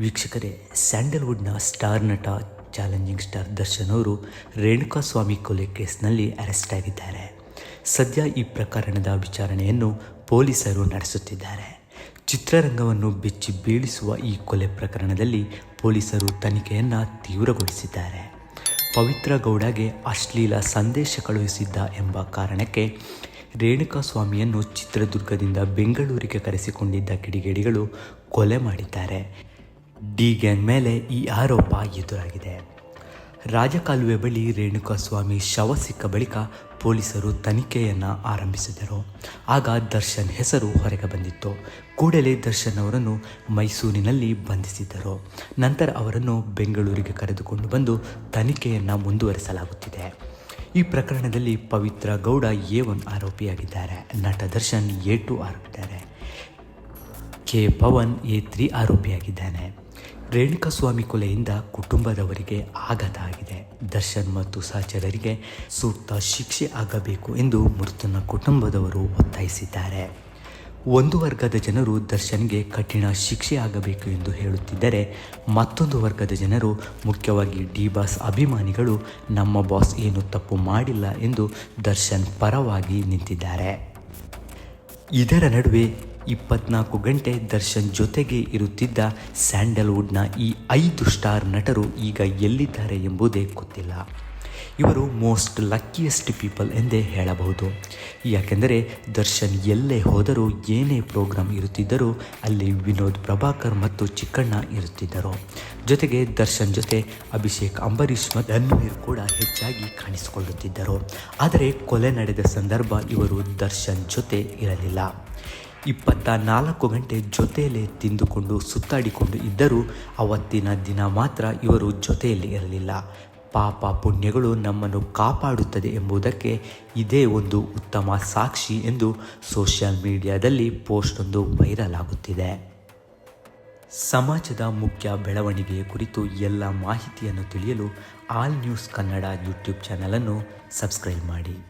ವೀಕ್ಷಕರೇ, ಸ್ಯಾಂಡಲ್ವುಡ್ನ ಸ್ಟಾರ್ ನಟ, ಚಾಲೆಂಜಿಂಗ್ ಸ್ಟಾರ್ ದರ್ಶನ್ ಅವರು ರೇಣುಕಾಸ್ವಾಮಿ ಕೊಲೆ ಕೇಸ್ನಲ್ಲಿ ಅರೆಸ್ಟ್ ಆಗಿದ್ದಾರೆ. ಸದ್ಯ ಈ ಪ್ರಕರಣದ ವಿಚಾರಣೆಯನ್ನು ಪೊಲೀಸರು ನಡೆಸುತ್ತಿದ್ದಾರೆ. ಚಿತ್ರರಂಗವನ್ನು ಬೆಚ್ಚಿ ಬೀಳಿಸುವ ಈ ಕೊಲೆ ಪ್ರಕರಣದಲ್ಲಿ ಪೊಲೀಸರು ತನಿಖೆಯನ್ನು ತೀವ್ರಗೊಳಿಸಿದ್ದಾರೆ. ಪವಿತ್ರ ಗೌಡಗೆ ಅಶ್ಲೀಲ ಸಂದೇಶ ಕಳುಹಿಸಿದ್ದ ಎಂಬ ಕಾರಣಕ್ಕೆ ರೇಣುಕಾಸ್ವಾಮಿಯನ್ನು ಚಿತ್ರದುರ್ಗದಿಂದ ಬೆಂಗಳೂರಿಗೆ ಕರೆಸಿಕೊಂಡಿದ್ದ ಕಿಡಿಗೇಡಿಗಳು ಕೊಲೆ ಮಾಡಿದ್ದಾರೆ. ಡಿ ಗ್ಯಾಂಗ್ ಮೇಲೆ ಈ ಆರೋಪ ಎದುರಾಗಿದೆ. ರಾಜಕಾಲುವೆ ಬಳಿ ರೇಣುಕಾಸ್ವಾಮಿ ಶವ ಸಿಕ್ಕ ಬಳಿಕ ಪೊಲೀಸರು ತನಿಖೆಯನ್ನು ಆರಂಭಿಸಿದರು. ಆಗ ದರ್ಶನ್ ಹೆಸರು ಹೊರಗೆ ಬಂದಿತ್ತು. ಕೂಡಲೇ ದರ್ಶನ್ ಅವರನ್ನು ಮೈಸೂರಿನಲ್ಲಿ ಬಂಧಿಸಿದ್ದರು. ನಂತರ ಅವರನ್ನು ಬೆಂಗಳೂರಿಗೆ ಕರೆದುಕೊಂಡು ಬಂದು ತನಿಖೆಯನ್ನು ಮುಂದುವರಿಸಲಾಗುತ್ತಿದೆ. ಈ ಪ್ರಕರಣದಲ್ಲಿ ಪವಿತ್ರ ಗೌಡ ಎ ಒನ್ ಆರೋಪಿಯಾಗಿದ್ದಾರೆ. ನಟ ದರ್ಶನ್ ಎ ಟು ಆರೋಪಿದ್ದಾರೆ. ಕೆ ಪವನ್ ಎ ತ್ರೀ ಆರೋಪಿಯಾಗಿದ್ದಾನೆ. ರೇಣುಕಾಸ್ವಾಮಿ ಕೊಲೆಯಿಂದ ಕುಟುಂಬದವರಿಗೆ ಆಘಾತ ಆಗಿದೆ ದರ್ಶನ್ ಮತ್ತು ಸಹಚರರಿಗೆ ಸೂಕ್ತ ಶಿಕ್ಷೆ ಆಗಬೇಕು ಎಂದು ಮೃತನ ಕುಟುಂಬದವರು ಒತ್ತಾಯಿಸಿದ್ದಾರೆ. ಒಂದು ವರ್ಗದ ಜನರು ದರ್ಶನ್ಗೆ ಕಠಿಣ ಶಿಕ್ಷೆ ಆಗಬೇಕು ಎಂದು ಹೇಳುತ್ತಿದ್ದರೆ, ಮತ್ತೊಂದು ವರ್ಗದ ಜನರು ಮುಖ್ಯವಾಗಿ ಡಿ ಬಾಸ್ ಅಭಿಮಾನಿಗಳು, ನಮ್ಮ ಬಾಸ್ ಏನು ತಪ್ಪು ಮಾಡಿಲ್ಲ ಎಂದು ದರ್ಶನ್ ಪರವಾಗಿ ನಿಂತಿದ್ದಾರೆ. ಇದರ ನಡುವೆ ಇಪ್ಪತ್ನಾಲ್ಕು ಗಂಟೆ ದರ್ಶನ್ ಜೊತೆಗೆ ಇರುತ್ತಿದ್ದ ಸ್ಯಾಂಡಲ್ವುಡ್ನ ಈ ಐದು ಸ್ಟಾರ್ ನಟರು ಈಗ ಎಲ್ಲಿದ್ದಾರೆ ಎಂಬುದೇ ಗೊತ್ತಿಲ್ಲ. ಇವರು ಮೋಸ್ಟ್ ಲಕ್ಕಿಯೆಸ್ಟ್ ಪೀಪಲ್ ಎಂದೇ ಹೇಳಬಹುದು. ಯಾಕೆಂದರೆ ದರ್ಶನ್ ಎಲ್ಲೇ ಹೋದರೂ ಏನೇ ಪ್ರೋಗ್ರಾಮ್ ಇರುತ್ತಿದ್ದರೂ ಅಲ್ಲಿ ವಿನೋದ್ ಪ್ರಭಾಕರ್ ಮತ್ತು ಚಿಕ್ಕಣ್ಣ ಇರುತ್ತಿದ್ದರು. ಜೊತೆಗೆ ದರ್ಶನ್ ಜೊತೆ ಅಭಿಷೇಕ್, ಅಂಬರೀಷ್ ಮತ್ತು ಧನ್ವೀರ್ ಕೂಡ ಹೆಚ್ಚಾಗಿ ಕಾಣಿಸಿಕೊಳ್ಳುತ್ತಿದ್ದರು. ಆದರೆ ಕೊಲೆ ನಡೆದ ಸಂದರ್ಭ ಇವರು ದರ್ಶನ್ ಜೊತೆ ಇರಲಿಲ್ಲ. ಇಪ್ಪತ್ತ ನಾಲ್ಕು ಗಂಟೆ ಜೊತೆಯಲ್ಲೇ ತಿಂದುಕೊಂಡು ಸುತ್ತಾಡಿಕೊಂಡು ಇದ್ದರೂ ಅವತ್ತಿನ ದಿನ ಮಾತ್ರ ಇವರು ಜೊತೆಯಲ್ಲಿ ಇರಲಿಲ್ಲ. ಪಾಪ ಪುಣ್ಯಗಳು ನಮ್ಮನ್ನು ಕಾಪಾಡುತ್ತದೆ ಎಂಬುದಕ್ಕೆ ಇದೇ ಒಂದು ಉತ್ತಮ ಸಾಕ್ಷಿ ಎಂದು ಸೋಷಿಯಲ್ ಮೀಡಿಯಾದಲ್ಲಿ ಪೋಸ್ಟೊಂದು ವೈರಲ್ ಆಗುತ್ತಿದೆ ಸಮಾಜದ ಮುಖ್ಯ ಬೆಳವಣಿಗೆಯ ಕುರಿತು ಎಲ್ಲ ಮಾಹಿತಿಯನ್ನು ತಿಳಿಯಲು ಆಲ್ ನ್ಯೂಸ್ ಕನ್ನಡ ಯೂಟ್ಯೂಬ್ ಚಾನಲನ್ನು ಸಬ್ಸ್ಕ್ರೈಬ್ ಮಾಡಿ.